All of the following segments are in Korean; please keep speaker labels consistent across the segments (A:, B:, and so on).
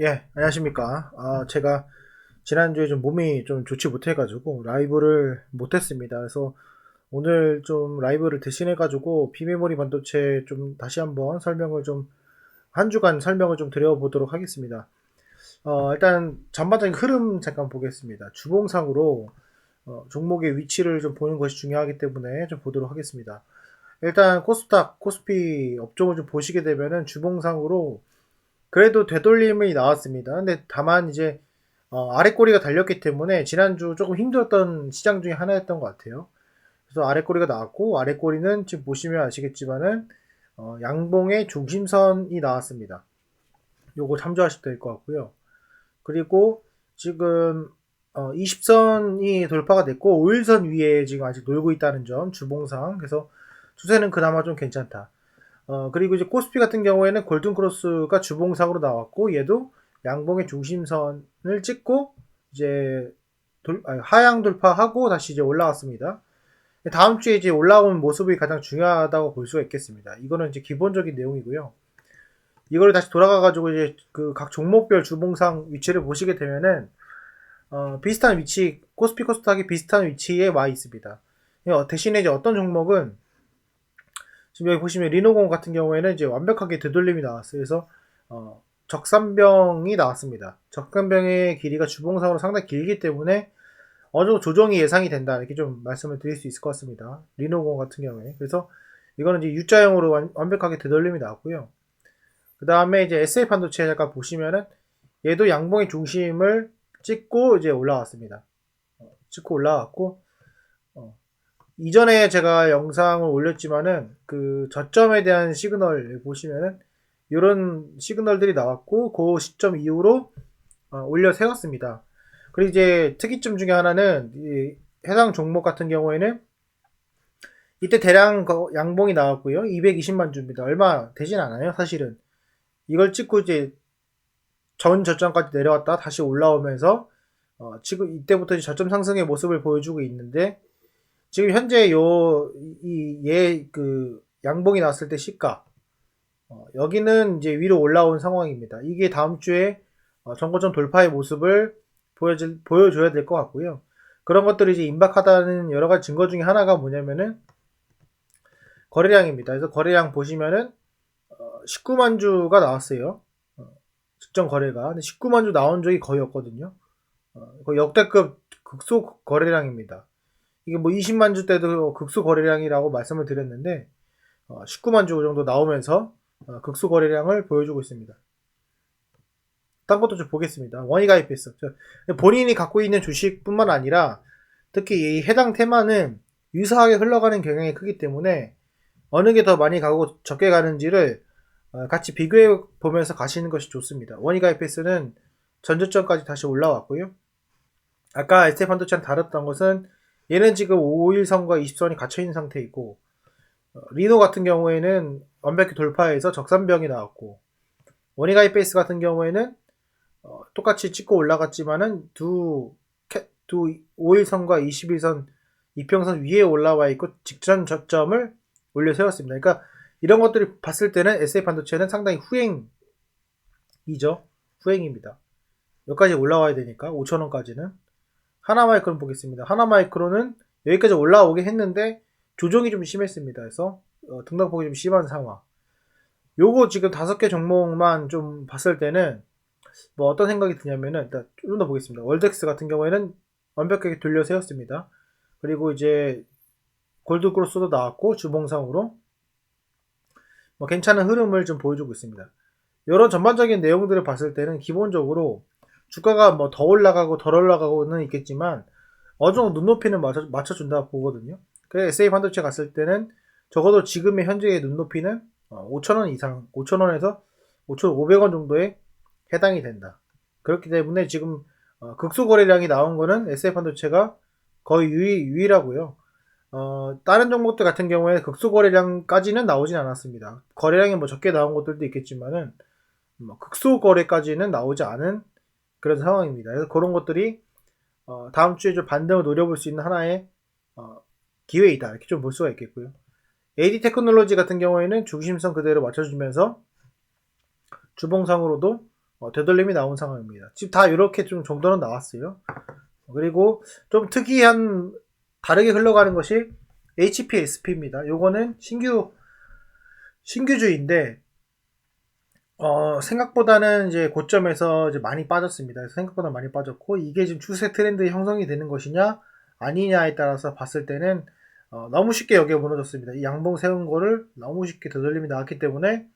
A: 예, 안녕하십니까. 아, 제가 지난주에 좀 몸이 좀 좋지 못해가지고 라이브를 못했습니다. 그래서 오늘 좀 라이브를 대신해가지고 비메모리 반도체 좀 다시 한번 설명을 좀 한 주간 설명을 좀 드려보도록 하겠습니다. 어, 일단 전반적인 흐름 잠깐 보겠습니다. 주봉상으로 어, 종목의 위치를 좀 보는 것이 중요하기 때문에 좀 보도록 하겠습니다. 일단 코스닥, 코스피 업종을 좀 보시게 되면은 주봉상으로 그래도 되돌림이 나왔습니다. 근데 다만 이제 어, 아래 꼬리가 달렸기 때문에 지난주 조금 힘들었던 시장 중에 하나였던 것 같아요. 그래서 아래 꼬리가 나왔고 아래 꼬리는 지금 보시면 아시겠지만은 어, 양봉의 중심선이 나왔습니다. 요거 참조하셔도 될 것 같고요. 그리고 지금 어, 20선이 돌파가 됐고 5일선 위에 지금 아직 놀고 있다는 점 주봉상 그래서 추세는 그나마 좀 괜찮다. 어, 그리고 이제 코스피 같은 경우에는 골든크로스가 주봉상으로 나왔고 얘도 양봉의 중심선을 찍고 이제 돌, 아니, 하향 돌파하고 다시 이제 올라왔습니다. 다음 주에 이제 올라온 모습이 가장 중요하다고 볼 수가 있겠습니다. 이거는 이제 기본적인 내용이고요. 이걸 다시 돌아가가지고 이제 그 각 종목별 주봉상 위치를 보시게 되면은 어, 비슷한 위치, 코스피 코스닥이 비슷한 위치에 와 있습니다. 어, 대신에 이제 어떤 종목은 지금 여기 보시면 리노공 같은 경우에는 이제 완벽하게 되돌림이 나왔어요. 그래서 어, 적산병이 나왔습니다. 적산병의 길이가 주봉상으로 상당히 길기 때문에 어느 정도 조정이 예상이 된다 이렇게 좀 말씀을 드릴 수 있을 것 같습니다. 리노공 같은 경우에 그래서 이거는 이제 U자형으로 완, 완벽하게 되돌림이 나왔고요. 그 다음에 이제 SA 반도체 잠깐 보시면은 얘도 양봉의 중심을 찍고 이제 올라왔습니다. 어, 찍고 올라왔고 어, 이전에 제가 영상을 올렸지만은 그 저점에 대한 시그널 보시면은 이런 시그널들이 나왔고 그 시점 이후로 어, 올려 세웠습니다. 그리고 이제 특이점 중에 하나는 해당 종목 같은 경우에는 이때 대량 양봉이 나왔고요. 220만 주입니다. 얼마 되진 않아요, 사실은. 이걸 찍고 이제 전 저점까지 내려왔다 다시 올라오면서 어, 지금 이때부터 저점 상승의 모습을 보여주고 있는데 지금 현재 요이얘 그 양봉이 나왔을 때 시가 어, 여기는 이제 위로 올라온 상황입니다. 이게 다음 주에 어, 정고점 돌파의 모습을 보여줄, 보여줘야 될 것 같고요. 그런 것들이 이제 임박하다는 여러 가지 증거 중에 하나가 뭐냐면은 거래량입니다. 그래서 거래량 보시면은 어, 19만 주가 나왔어요. 어, 직전 거래가. 근데 19만 주 나온 적이 거의 없거든요. 어, 역대급 극소 거래량입니다. 이게 뭐 20만 주 때도 극소 거래량이라고 말씀을 드렸는데 19만 어, 주 정도 나오면서 어, 극소 거래량을 보여주고 있습니다. 딴 것도 좀 보겠습니다. 원이 가입했어. 본인이 갖고 있는 주식뿐만 아니라 특히 이 해당 테마는 유사하게 흘러가는 경향이 크기 때문에 어느 게 더 많이 가고 적게 가는지를 어, 같이 비교해 보면서 가시는 것이 좋습니다. 원이 가입패스는 전저점까지 다시 올라왔고요. 아까 에스테 반도체랑 다뤘던 것은 얘는 지금 5일선과 20선이 갇혀있는 상태이고 어, 리노 같은 경우에는 완벽히 돌파해서 적산병이 나왔고 원이가이 베이스 같은 경우에는 어, 똑같이 찍고 올라갔지만은 두, 두 5일선과 21선 이평선 위에 올라와 있고 직전 저점을 올려 세웠습니다. 그러니까 이런 것들이 봤을 때는 SA 반도체는 상당히 후행이죠. 후행입니다. 여기까지 올라와야 되니까 5천원까지는 하나마이크론 보겠습니다. 하나마이크론은 여기까지 올라오게 했는데 조정이 좀 심했습니다. 그래서 어, 등락폭이 좀 심한 상황. 요거 지금 다섯 개 종목만 좀 봤을 때는 뭐 어떤 생각이 드냐면은 일단 좀 더 보겠습니다. 월덱스 같은 경우에는 완벽하게 돌려 세웠습니다. 그리고 이제 골드크로스도 나왔고 주봉상으로 뭐 괜찮은 흐름을 좀 보여주고 있습니다. 이런 전반적인 내용들을 봤을 때는 기본적으로 주가가 뭐 더 올라가고 덜 올라가고는 있겠지만 어느 정도 눈높이는 맞춰, 맞춰준다 보거든요. 그래서 SA 반도체 갔을 때는 적어도 지금의 현재의 눈높이는 5천원 어, 이상, 5천원에서 5,500원 정도에 해당이 된다. 그렇기 때문에 지금 어, 극소 거래량이 나온 거는 SA 반도체가 거의 유일, 유일하고요. 어, 다른 종목들 같은 경우에 극소 거래량까지는 나오진 않았습니다. 거래량이 뭐 적게 나온 것들도 있겠지만은 뭐 극소 거래까지는 나오지 않은 그런 상황입니다. 그래서 그런 것들이 어, 다음 주에 좀 반등을 노려볼 수 있는 하나의 어, 기회이다 이렇게 좀 볼 수가 있겠고요. AD 테크놀로지 같은 경우에는 중심성 그대로 맞춰주면서 주봉상으로도 어, 되돌림이 나온 상황입니다. 지금 다 이렇게 좀 정도는 나왔어요. 그리고 좀 특이한 다르게 흘러가는 것이 HPSP입니다. 요거는 신규 신규주의인데 어, 생각보다는 이제 고점에서 이제 많이 빠졌습니다. 생각보다 많이 빠졌고 이게 지금 추세 트렌드 형성이 되는 것이냐 아니냐에 따라서 봤을 때는 어, 너무 쉽게 여기에 무너졌습니다. 이 양봉 세운 거를 너무 쉽게 되돌림이 나왔기 때문에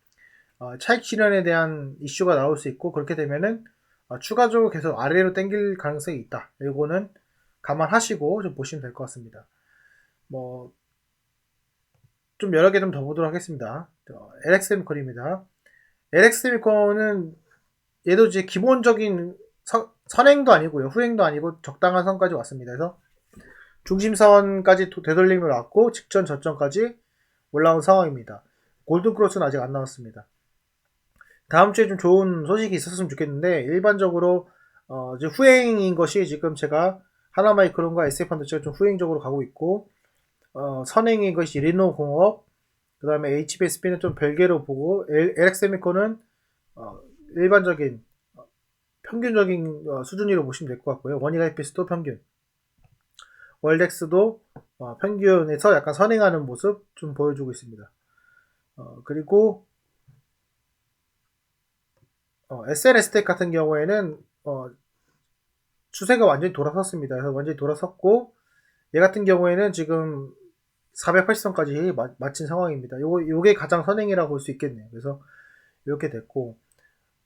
A: 어, 차익 실현에 대한 이슈가 나올 수 있고 그렇게 되면은 어, 추가적으로 계속 아래로 당길 가능성이 있다. 이거는 감안하시고 좀 보시면 될 것 같습니다. 뭐 좀 여러 개 좀 더 보도록 하겠습니다. 어, LX미콘입니다. LX미콘은 얘도 이제 기본적인 선, 선행도 아니고요. 후행도 아니고 적당한 선까지 왔습니다. 그래서 중심선까지 도- 되돌림을 왔고 직전 저점까지 올라온 상황입니다. 골든크로스는 아직 안 나왔습니다. 다음 주에 좀 좋은 소식이 있었으면 좋겠는데 일반적으로 어, 이제 후행인 것이 지금 제가 하나마이크론과 SF반도체가 좀 후행적으로 가고 있고 어, 선행인 것이 리노공업 그 다음에 HBSP는 좀 별개로 보고 LX미코는 어, 일반적인 어, 평균적인 어, 수준으로 보시면 될 것 같고요. 원익 IPS도 평균 월덱스도 어, 평균에서 약간 선행하는 모습 좀 보여주고 있습니다. 어, 그리고 어, SNS텍 같은 경우에는 어, 추세가 완전히 돌아섰습니다. 그래서 완전히 돌아섰고 얘 같은 경우에는 지금 480선까지 마, 마친 상황입니다. 요거 요게 가장 선행이라고 볼 수 있겠네요. 그래서 이렇게 됐고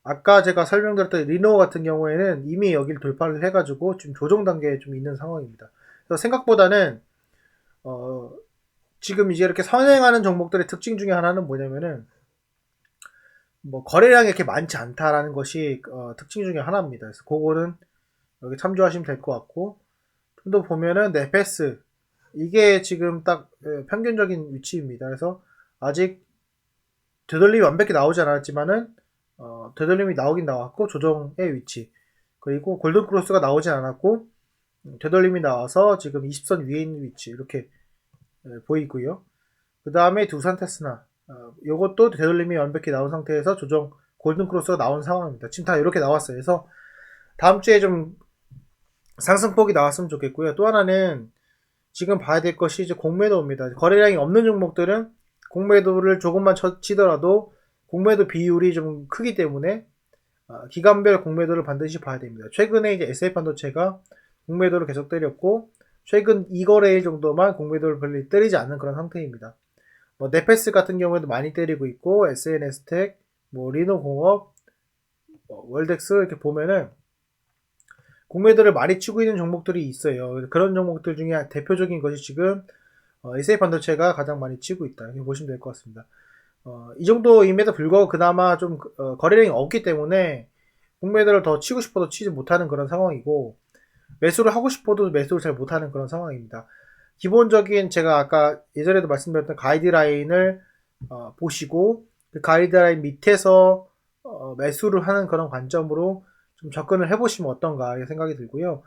A: 아까 제가 설명드렸던 리노 같은 경우에는 이미 여기를 돌파를 해가지고 지금 조정 단계에 좀 있는 상황입니다. 그래서 생각보다는 어, 지금 이제 이렇게 선행하는 종목들의 특징 중에 하나는 뭐냐면은 뭐 거래량이 이렇게 많지 않다라는 것이 어, 특징 중에 하나입니다. 그래서 그거는 여기 참조하시면 될 것 같고 좀 더 보면은 네페스 이게 지금 딱 예, 평균적인 위치입니다. 그래서 아직 되돌림이 완벽히 나오지 않았지만은 어, 되돌림이 나오긴 나왔고 조정의 위치 그리고 골든 크로스가 나오진 않았고 음, 되돌림이 나와서 지금 20선 위에 있는 위치 이렇게 예, 보이고요. 그 다음에 두산 테스나 어, 요것도 되돌림이 완벽히 나온 상태에서 조정 골든 크로스가 나온 상황입니다. 지금 다 이렇게 나왔어요. 그래서 다음 주에 좀 상승폭이 나왔으면 좋겠고요. 또 하나는 지금 봐야 될 것이 이제 공매도입니다. 거래량이 없는 종목들은 공매도를 조금만 쳐- 치더라도 공매도 비율이 좀 크기 때문에 아, 기간별 공매도를 반드시 봐야 됩니다. 최근에 이제 SF 반도체가 공매도를 계속 때렸고 최근 2거래일 정도만 공매도를 별로 때리지 않는 그런 상태입니다. 뭐 네페스 같은 경우에도 많이 때리고 있고 SNS텍, 뭐 리노공업, 뭐 월덱스 이렇게 보면은 공매도를 많이 치고 있는 종목들이 있어요. 그런 종목들 중에 대표적인 것이 지금 어, SF 반도체가 가장 많이 치고 있다. 이렇게 보시면 될 것 같습니다. 어, 이 정도임에도 불구하고 그나마 좀 어, 거래량이 없기 때문에 공매도를 더 치고 싶어도 치지 못하는 그런 상황이고 매수를 하고 싶어도 매수를 잘 못하는 그런 상황입니다. 기본적인 제가 아까 예전에도 말씀드렸던 가이드라인을 어, 보시고 그 가이드라인 밑에서 어, 매수를 하는 그런 관점으로 좀 접근을 해보시면 어떤가 생각이 들고요.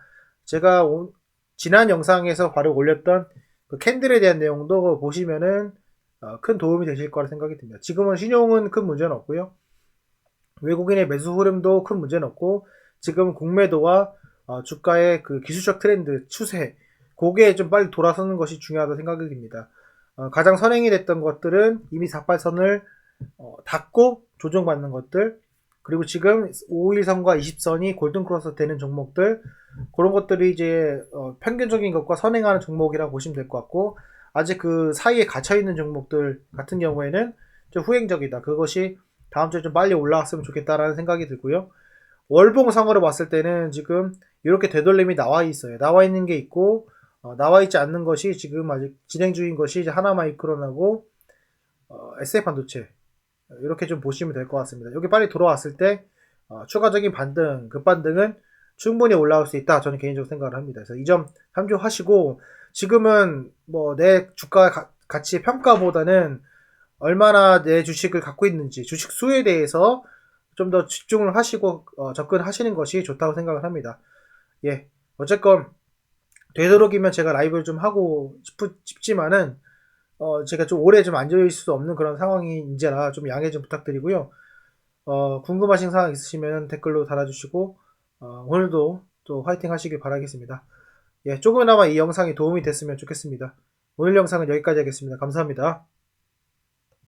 A: 제가 오- 지난 영상에서 바로 올렸던 그 캔들에 대한 내용도 보시면은 어, 큰 도움이 되실 거라 생각이 듭니다. 지금은 신용은 큰 문제는 없고요. 외국인의 매수 흐름도 큰 문제는 없고 지금 공매도와 어, 주가의 그 기술적 트렌드 추세 그게 좀 빨리 돌아서는 것이 중요하다 생각이 듭니다. 어, 가장 선행이 됐던 것들은 이미 48선을 어, 닫고 조정받는 것들 그리고 지금 5일선과 20선이 골든크로스 되는 종목들 그런 것들이 이제 어, 평균적인 것과 선행하는 종목이라고 보시면 될 것 같고 아직 그 사이에 갇혀 있는 종목들 같은 경우에는 좀 후행적이다. 그것이 다음 주에 좀 빨리 올라왔으면 좋겠다라는 생각이 들고요. 월봉상으로 봤을 때는 지금 이렇게 되돌림이 나와 있어요. 나와 있는 게 있고 어, 나와 있지 않는 것이 지금 아직 진행 중인 것이 이제 하나마이크론하고 어, SF 반도체 이렇게 좀 보시면 될 것 같습니다. 여기 빨리 돌아왔을 때 어, 추가적인 반등, 급반등은 충분히 올라올 수 있다. 저는 개인적으로 생각을 합니다. 그래서 이 점 참조하시고 지금은 뭐 내 주가 가, 가치 평가보다는 얼마나 내 주식을 갖고 있는지 주식 수에 대해서 좀 더 집중을 하시고 어, 접근하시는 것이 좋다고 생각을 합니다. 예, 어쨌건 되도록이면 제가 라이브를 좀 하고 싶, 싶지만은 어, 제가 좀 오래 좀 앉아 있을 수 없는 그런 상황인지라 좀 양해 좀 부탁드리고요. 어, 궁금하신 사항 있으시면 댓글로 달아주시고, 어, 오늘도 또 화이팅 하시길 바라겠습니다. 예, 조금이나마 이 영상이 도움이 됐으면 좋겠습니다. 오늘 영상은 여기까지 하겠습니다. 감사합니다.